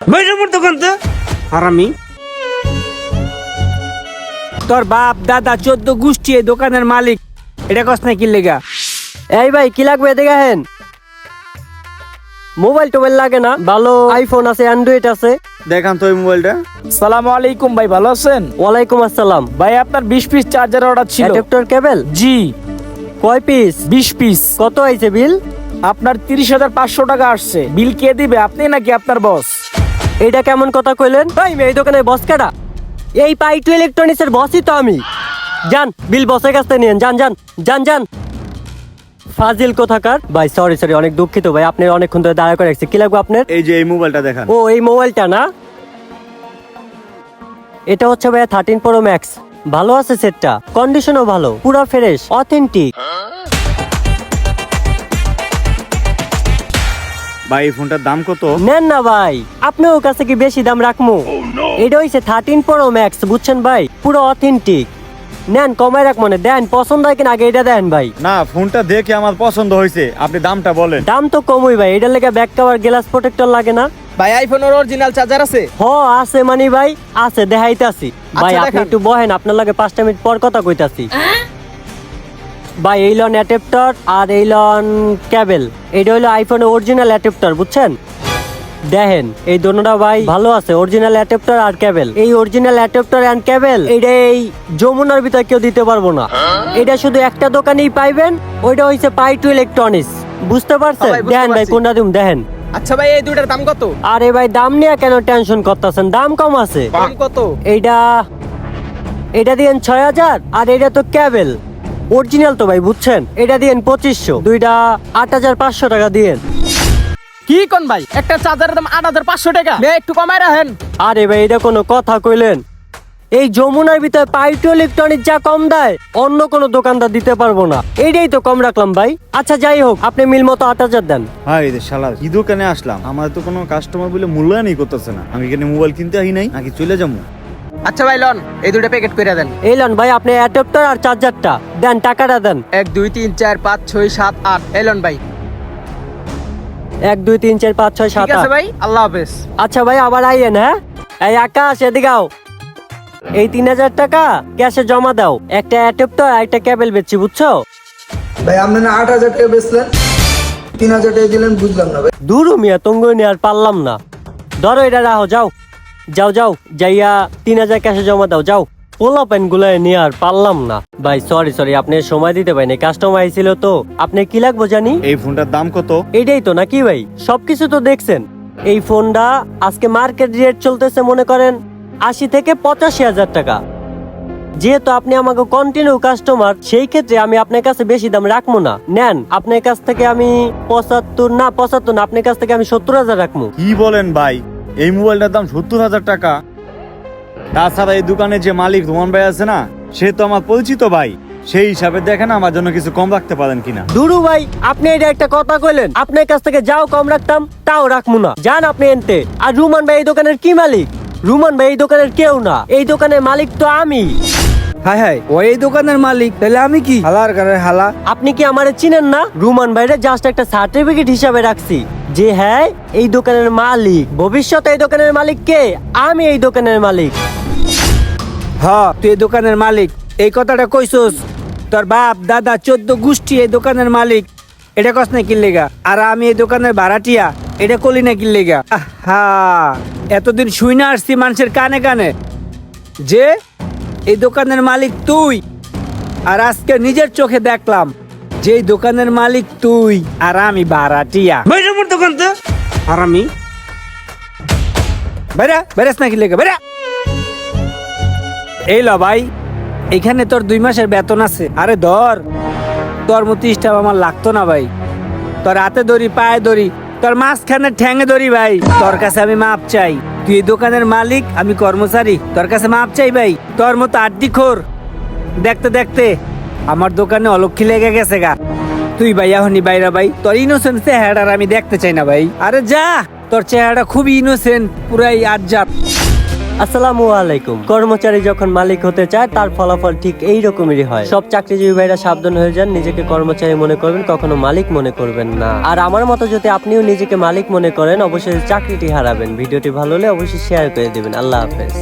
দোকান তো। তোর বাপ দাদা চোদ্দ গোষ্ঠী এই দোকানের মালিক। এটা কস না কি লেগা? এই ভাই কি লাগবে দেখেন মোবাইল টোবাইল লাগে না? ভালো আইফোন আছে অ্যান্ড্রয়েড আছে। দেখান তো ওই মোবাইলটা। সালামু আলাইকুম ভাই ভালো আছেন? ওয়ালাইকুম আসসালাম। ভাই আপনার বিশ পিস চার্জার অর্ডার ছিল। Adapter cable? জি। কয় পিস? বিশ পিস। কত আইছে বিল? আপনার তিরিশ হাজার পাঁচশো টাকা আসছে। বিল কে দিবে আপনি নাকি আপনার বস এইটা কেমন কথা কইলেন? ভাই এই দোকানে বস কাটা এই পাইটু ইলেকট্রনিক্স এর বসই তো আমি। যান বিল বসের কাছ থেকে নিয়েন। যান যান যান যান। ফাজিল কোথাকার? ভাই সরি সরি অনেক দুঃখিত ভাই আপনি অনেকক্ষণ ধরে দাঁড়া করে রাখছি কি লাগবে আপনার? এই যে এই মোবাইলটা দেখান। ও এই মোবাইলটা না? এটা হচ্ছে ভাইয়া থার্টিন প্রো ম্যাক্স ভালো আছে সেটটা কন্ডিশনও ভালো পুরো ফ্রেশ অথেন্টিক ভাই এই ফোনটার দাম কত? নেন না ভাই আপনার কাছে কি বেশি দাম রাখমু? এটা হইছে থার্টিন প্রো ম্যাক্স বুঝছেন ভাই? পুরো অথেন্টিক নেন কমাই রাখ মনে দেন পছন্দ হয় কিনা আগে এটা দেন ভাই। না ফোনটা দেখে আমার পছন্দ হয়েছে আপনি দামটা বলেন। দাম তো কমই ভাই এটার লেগে ব্যাক কভার গ্লাস প্রোটেক্টর লাগে না। ভাই আইফোনের অরিজিনাল চার্জার আছে? হ আছে মানি ভাই আছে দেখাইতাছি। ভাই আচ্ছা, আপনি একটু বহেন আপনার লাগে পাঁচটা মিনিট পর কথা কইতাছি। ভাই এই লন অ্যাডাপ্টার আর এই লন ক্যাবেল এটা হলো আইফোনের অরিজিনাল অ্যাডাপ্টার বুঝছেন? দেখেন এই দোনোটা ভাই ভালো আছে অরিজিনাল অ্যাডাপ্টার আর ক্যাবেল এই অরিজিনাল অ্যাডাপ্টার এন্ড ক্যাবেল এটা এই যমুনার ভিতরে কেউ দিতে পারব না। এটা শুধু একটা দোকানেই পাইবেন ওইটা হইছে পাই টু ইলেকট্রনিক্স বুঝতে পারছেন? দেখেন ভাই। কোনটা দিম? দেখেন। আচ্ছা ভাই এই দুটার দাম কত? আরে ভাই দাম নিয়ে কেন টেনশন করতেছেন? দাম কম আছে। দাম কত? এইটা এটা দিয়েন ছয় হাজার আর এটা তো ক্যাবেল অরিজিনাল তো ভাই বুঝছেন? এটা দিয়েন পঁচিশশো দুইটা আট হাজার পাঁচশো টাকা দিয়েন। কি কোন ভাই? একটা চার্জারের দাম আট হাজার পাঁচশো টাকা। ভাই একটু কমায় রাখেন। আরে ভাই এটা কোনো কথা কইলেন। এই যমুনার ভিতরে পাইটো ইলেকট্রনিক যা কম দেয় অন্য কোনো দোকানদার দিতে পারব না। এইটাই তো কম রাখলাম ভাই। আচ্ছা যাই হোক আপনি মিল মতো আট হাজার দেন। ভাই রে শালা কি দোকানে আসলাম। আমার তো কোনো কাস্টমার বলে মূল্যায়নই করতেছে না। আমি এখানে মোবাইল কিনতে আহি নাই নাকি চলে যাব? আচ্ছা ভাই লন এই দুটো প্যাকেট করে দেন। এই লন ভাই আপনি অ্যাডাপ্টার আর চার্জারটা দেন টাকাটা দেন। এক দুই তিন চার পাঁচ ছয় সাত আট। এই লন ভাই। এক দুই তিন চার পাঁচ ছয় সাত ঠিক আছে আট। ভাই আল্লাহ হাফেজ। আচ্ছা ভাই আবার আইয়েন হ্যাঁ? এই আকাশ এদিকে আও। এই তিন হাজার টাকা ক্যাশে জমা দাও। একটা অ্যাডাপ্টার আর একটা কেবল বেচছি বুঝছ? ভাই আপনি না আট হাজার টাকা বেচলেন তিন হাজার টাকা দিলেন বুঝলাম না ভাই। দূর মিয়া তঙ্গ নিয়ে আর পারলাম না। ধরো এটা রাখো যাও। যাও যাও যাইয়া তিন হাজার ক্যাশে জমা দাও যাও। পোলা প্যানগুলো নিয়ে আর পারলাম না। ভাই সরি সরি আপনি সময় দিতে পারেনি কাস্টমার আইছিল তো। আপনি কি লাগবো জানি? এই ফোনটার দাম কত? এটাই তো নাকি ভাই? সবকিছু তো দেখছেন। এই ফোনটা আজকে মার্কেট রেট চলতেছে মনে করেন আশি থেকে পঁচাশি হাজার টাকা। যেহেতু আপনি আমাকে কন্টিনিউ কাস্টমার সেই ক্ষেত্রে আমি আপনার কাছে বেশি দাম রাখব না। নেন আপনার কাছ থেকে আমি পঁচাত্তর না পঁচাত্তর না আপনার কাছ থেকে আমি সত্তর হাজার রাখব। কি বলেন ভাই? এই মোবাইলটার দাম সত্তর হাজার টাকা। তাছাড়া এই দোকানে যে মালিক রোমান ভাই আছে না, সে তো আমার পরিচিত ভাই। সেই হিসাবে দেখেন আমার জন্য কিছু কম রাখতে পারেন কিনা। দুরু ভাই, আপনি এটা একটা কথা কইলেন। আপনার কাছ থেকে যাও কম রাখতাম, তাও রাখব না। যান আপনি এনতে। আর রুমান ভাই এই দোকানের কি মালিক? রুমান ভাই এই দোকানের কেউ না। এই দোকানের মালিক তো আমি। হাই হাই ওই এই দোকানের মালিক তাহলে আমি কি? হালার করে হালা। আপনি কি আমারে চিনেন না? রুমান ভাইরে জাস্ট একটা সার্টিফিকেট হিসাবে রাখছি। যে হ্যাঁ এই দোকানের মালিক। ভবিষ্যতে এই দোকানের মালিক কে? আমি এই দোকানের মালিক। হ তুই এই দোকানের মালিক। এই কথাটা কইছস? তোর বাপ দাদা চোদ্দ গোষ্ঠী এই দোকানের মালিক। এটা কস না কিনলেগা আর আমি এই দোকানের ভাড়াটিয়া। এটা কলি না কিনলেগা হা এতদিন শুই না আসছি মানুষের কানে কানে। যে এই দোকানের মালিক তুই। আর আজকে নিজের চোখে দেখলাম যে দোকানের মালিক তুই আর আমি ভাড়াটিয়া বাইরে দোকান তো। আর আমি? বাইরা বাইরাস না কিনলেগা বাইরা। এই ল ভাই এখানে তোর দুই মাসের বেতন আছে। আরে ধর তোর মতো আমার লাগতো না ভাই। তোর হাতে ধরি পায়ে ধরি তোর মাঝখানে ঠ্যাঙে ধরি ভাই। তোর কাছে আমি মাপ চাই। তুই দোকানের মালিক, আমি কর্মচারী। তোর কাছে মাপ চাই ভাই। তোর মতো আড্ডি খোর। দেখতে দেখতে আমার দোকানে অলক্ষী লেগে গেছে গা। তুই ভাই, এখনই বাইরা ভাই। তোর ইনোসেন্ট চেহারার আমি দেখতে চাই না ভাই। আরে যা, তোর চেহারাটা খুবই ইনোসেন্ট পুরাই আজ্জাত আসসালামু আলাইকুম। কর্মচারী যখন মালিক হতে চায়, তার ফলাফল ঠিক এই রকমেরই হয়। সব চাকরিজীবী ভাইরা সাবধান হয়ে যান, নিজেকে কর্মচারী মনে করবেন, কখনো মালিক মনে করবেন না। আর আমার মতো যদি আপনিও নিজেকে মালিক মনে করেন, অবশ্যই চাকরিটি হারাবেন। ভিডিওটি ভালো হলে অবশ্যই শেয়ার করে দেবেন। আল্লাহ হাফেজ।